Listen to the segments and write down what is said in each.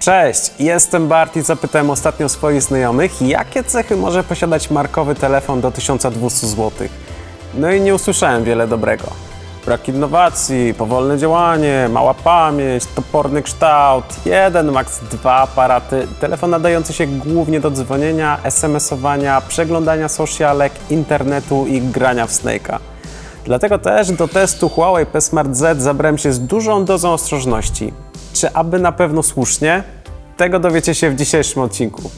Cześć, jestem Bart i zapytałem ostatnio swoich znajomych, jakie cechy może posiadać markowy telefon do 1200 zł. No i nie usłyszałem wiele dobrego. Brak innowacji, powolne działanie, mała pamięć, toporny kształt, jeden, max dwa aparaty, telefon nadający się głównie do dzwonienia, SMS-owania, przeglądania socialek, internetu i grania w Snake'a. Dlatego też do testu Huawei P Smart Z zabrałem się z dużą dozą ostrożności. Czy aby na pewno słusznie? Tego dowiecie się w dzisiejszym odcinku.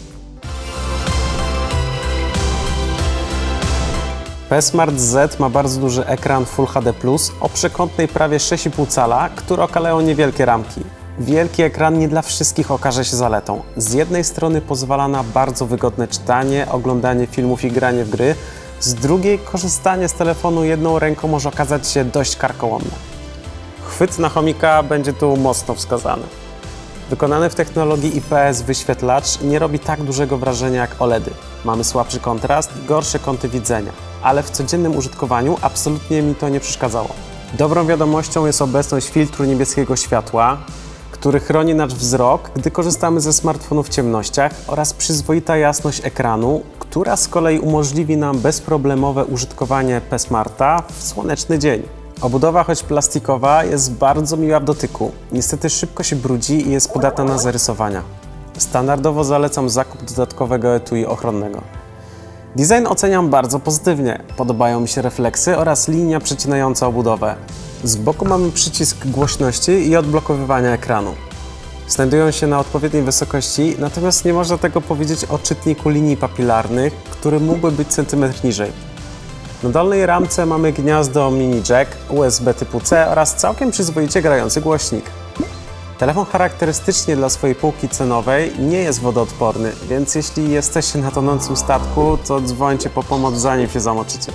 P Smart Z ma bardzo duży ekran Full HD+, o przekątnej prawie 6,5 cala, który okalają niewielkie ramki. Wielki ekran nie dla wszystkich okaże się zaletą. Z jednej strony pozwala na bardzo wygodne czytanie, oglądanie filmów i granie w gry, z drugiej korzystanie z telefonu jedną ręką może okazać się dość karkołomne. Chwyt na chomika będzie tu mocno wskazany. Wykonany w technologii IPS wyświetlacz nie robi tak dużego wrażenia jak OLEDy. Mamy słabszy kontrast i gorsze kąty widzenia, ale w codziennym użytkowaniu absolutnie mi to nie przeszkadzało. Dobrą wiadomością jest obecność filtru niebieskiego światła, który chroni nasz wzrok, gdy korzystamy ze smartfonu w ciemnościach oraz przyzwoita jasność ekranu, która z kolei umożliwi nam bezproblemowe użytkowanie P-Smarta w słoneczny dzień. Obudowa, choć plastikowa, jest bardzo miła w dotyku. Niestety szybko się brudzi i jest podatna na zarysowania. Standardowo zalecam zakup dodatkowego etui ochronnego. Design oceniam bardzo pozytywnie. Podobają mi się refleksy oraz linia przecinająca obudowę. Z boku mamy przycisk głośności i odblokowywania ekranu. Znajdują się na odpowiedniej wysokości, natomiast nie można tego powiedzieć o czytniku linii papilarnych, który mógłby być centymetr niżej. Na dolnej ramce mamy gniazdo mini jack, USB typu C oraz całkiem przyzwoicie grający głośnik. Telefon charakterystycznie dla swojej półki cenowej nie jest wodoodporny, więc jeśli jesteście na tonącym statku, to dzwońcie po pomoc zanim się zamoczycie.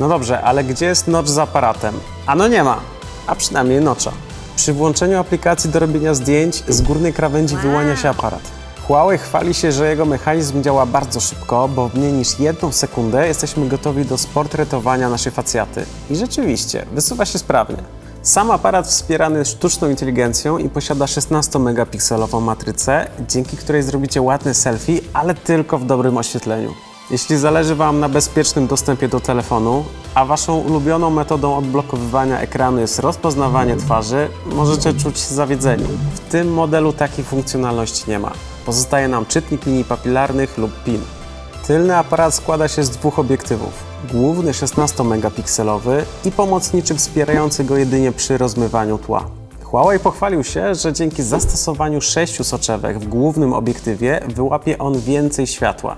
No dobrze, ale gdzie jest notch z aparatem? Ano nie ma, a przynajmniej notcha. Przy włączeniu aplikacji do robienia zdjęć z górnej krawędzi wyłania się aparat. Huawei chwali się, że jego mechanizm działa bardzo szybko, bo w mniej niż jedną sekundę jesteśmy gotowi do sportretowania naszej facjaty. I rzeczywiście, wysuwa się sprawnie. Sam aparat wspierany jest sztuczną inteligencją i posiada 16-megapikselową matrycę, dzięki której zrobicie ładne selfie, ale tylko w dobrym oświetleniu. Jeśli zależy Wam na bezpiecznym dostępie do telefonu, a Waszą ulubioną metodą odblokowywania ekranu jest rozpoznawanie twarzy, możecie czuć się zawiedzeni. W tym modelu takiej funkcjonalności nie ma. Pozostaje nam czytnik linii papilarnych lub PIN. Tylny aparat składa się z dwóch obiektywów. Główny 16-megapikselowy i pomocniczy wspierający go jedynie przy rozmywaniu tła. Huawei pochwalił się, że dzięki zastosowaniu sześciu soczewek w głównym obiektywie wyłapie on więcej światła.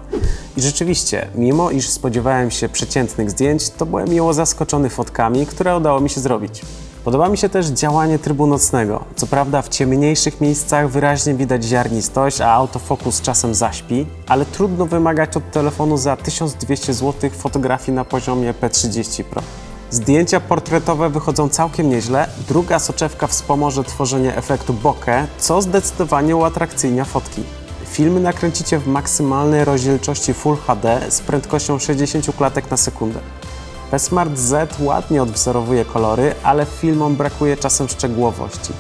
I rzeczywiście, mimo iż spodziewałem się przeciętnych zdjęć, to byłem miło zaskoczony fotkami, które udało mi się zrobić. Podoba mi się też działanie trybu nocnego. Co prawda w ciemniejszych miejscach wyraźnie widać ziarnistość, a autofokus czasem zaśpi, ale trudno wymagać od telefonu za 1200 zł fotografii na poziomie P30 Pro. Zdjęcia portretowe wychodzą całkiem nieźle. Druga soczewka wspomoże tworzenie efektu bokeh, co zdecydowanie uatrakcyjnia fotki. Filmy nakręcicie w maksymalnej rozdzielczości Full HD z prędkością 60 klatek na sekundę. P-Smart Z ładnie odwzorowuje kolory, ale filmom brakuje czasem szczegółowości.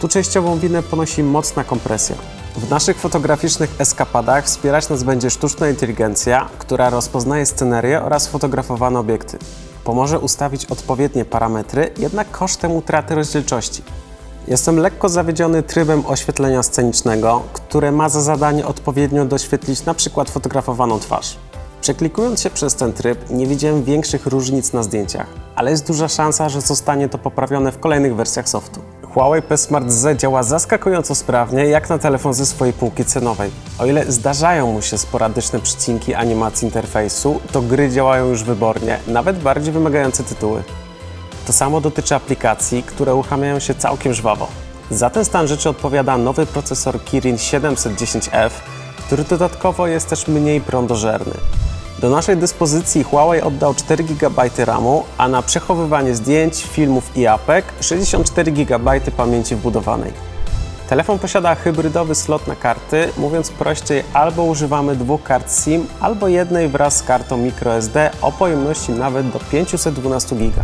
Tu częściową winę ponosi mocna kompresja. W naszych fotograficznych eskapadach wspierać nas będzie sztuczna inteligencja, która rozpoznaje scenerię oraz fotografowane obiekty. Pomoże ustawić odpowiednie parametry, jednak kosztem utraty rozdzielczości. Jestem lekko zawiedziony trybem oświetlenia scenicznego, które ma za zadanie odpowiednio doświetlić na przykład fotografowaną twarz. Przeklikując się przez ten tryb, nie widziałem większych różnic na zdjęciach, ale jest duża szansa, że zostanie to poprawione w kolejnych wersjach softu. Huawei P Smart Z działa zaskakująco sprawnie, jak na telefon ze swojej półki cenowej. O ile zdarzają mu się sporadyczne przycinki animacji interfejsu, to gry działają już wybornie, nawet bardziej wymagające tytuły. To samo dotyczy aplikacji, które uruchamiają się całkiem żwawo. Za ten stan rzeczy odpowiada nowy procesor Kirin 710F, który dodatkowo jest też mniej prądożerny. Do naszej dyspozycji Huawei oddał 4 GB RAMu, a na przechowywanie zdjęć, filmów i apek 64 GB pamięci wbudowanej. Telefon posiada hybrydowy slot na karty, mówiąc prościej, albo używamy dwóch kart SIM, albo jednej wraz z kartą microSD o pojemności nawet do 512 GB.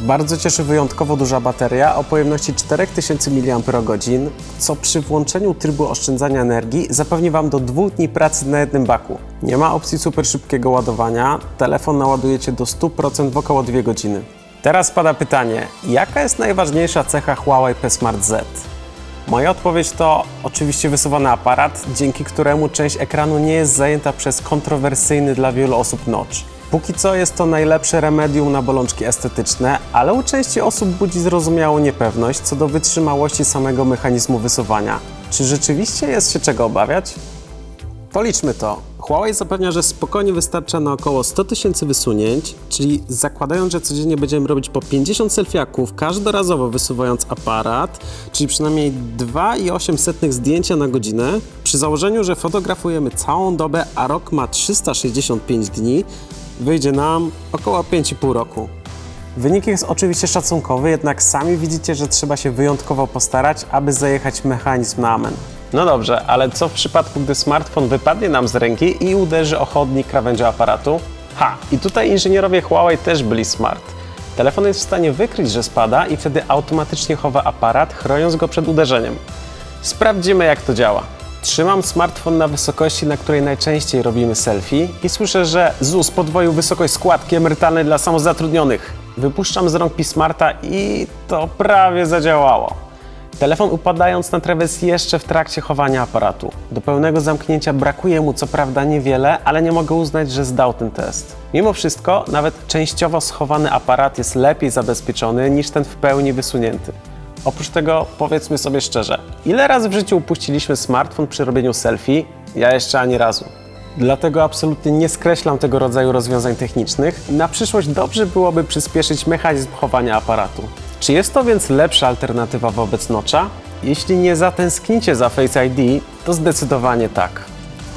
Bardzo cieszy wyjątkowo duża bateria o pojemności 4000 mAh, co przy włączeniu trybu oszczędzania energii zapewni Wam do dwóch dni pracy na jednym baku. Nie ma opcji super szybkiego ładowania, telefon naładujecie do 100% w około 2 godziny. Teraz pada pytanie, jaka jest najważniejsza cecha Huawei P Smart Z? Moja odpowiedź to oczywiście wysuwany aparat, dzięki któremu część ekranu nie jest zajęta przez kontrowersyjny dla wielu osób notch. Póki co jest to najlepsze remedium na bolączki estetyczne, ale u części osób budzi zrozumiałą niepewność co do wytrzymałości samego mechanizmu wysuwania. Czy rzeczywiście jest się czego obawiać? Policzmy to. Huawei zapewnia, że spokojnie wystarcza na około 100 tysięcy wysunięć, czyli zakładając, że codziennie będziemy robić po 50 selfiaków każdorazowo wysuwając aparat, czyli przynajmniej 2,8 zdjęcia na godzinę, przy założeniu, że fotografujemy całą dobę, a rok ma 365 dni, wyjdzie nam około 5,5 roku. Wynik jest oczywiście szacunkowy, jednak sami widzicie, że trzeba się wyjątkowo postarać, aby zajechać mechanizm na amen. No dobrze, ale co w przypadku, gdy smartfon wypadnie nam z ręki i uderzy o chodnik krawędzią aparatu? Ha, i tutaj inżynierowie Huawei też byli smart. Telefon jest w stanie wykryć, że spada i wtedy automatycznie chowa aparat, chroniąc go przed uderzeniem. Sprawdzimy, jak to działa. Trzymam smartfon na wysokości, na której najczęściej robimy selfie i słyszę, że ZUS podwoił wysokość składki emerytalnej dla samozatrudnionych. Wypuszczam z rąk Pismarta i to prawie zadziałało. Telefon upadając na trawę jest jeszcze w trakcie chowania aparatu. Do pełnego zamknięcia brakuje mu co prawda niewiele, ale nie mogę uznać, że zdał ten test. Mimo wszystko, nawet częściowo schowany aparat jest lepiej zabezpieczony niż ten w pełni wysunięty. Oprócz tego, powiedzmy sobie szczerze, ile razy w życiu upuściliśmy smartfon przy robieniu selfie? Ja jeszcze ani razu. Dlatego absolutnie nie skreślam tego rodzaju rozwiązań technicznych. Na przyszłość dobrze byłoby przyspieszyć mechanizm chowania aparatu. Czy jest to więc lepsza alternatywa wobec nocza? Jeśli nie zatęsknicie za Face ID, to zdecydowanie tak.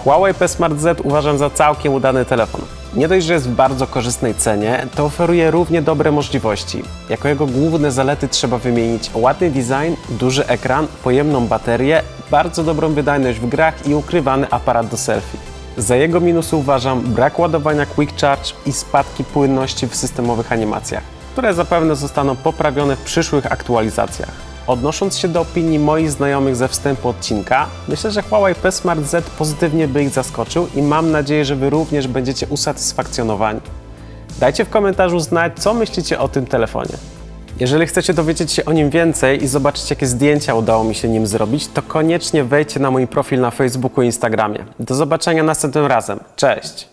Huawei P Smart Z uważam za całkiem udany telefon. Nie dość, że jest w bardzo korzystnej cenie, to oferuje równie dobre możliwości. Jako jego główne zalety trzeba wymienić ładny design, duży ekran, pojemną baterię, bardzo dobrą wydajność w grach i ukrywany aparat do selfie. Za jego minusy uważam brak ładowania Quick Charge i spadki płynności w systemowych animacjach, które zapewne zostaną poprawione w przyszłych aktualizacjach. Odnosząc się do opinii moich znajomych ze wstępu odcinka, myślę, że Huawei P Smart Z pozytywnie by ich zaskoczył i mam nadzieję, że Wy również będziecie usatysfakcjonowani. Dajcie w komentarzu znać, co myślicie o tym telefonie. Jeżeli chcecie dowiedzieć się o nim więcej i zobaczyć, jakie zdjęcia udało mi się nim zrobić, to koniecznie wejdźcie na mój profil na Facebooku i Instagramie. Do zobaczenia następnym razem. Cześć!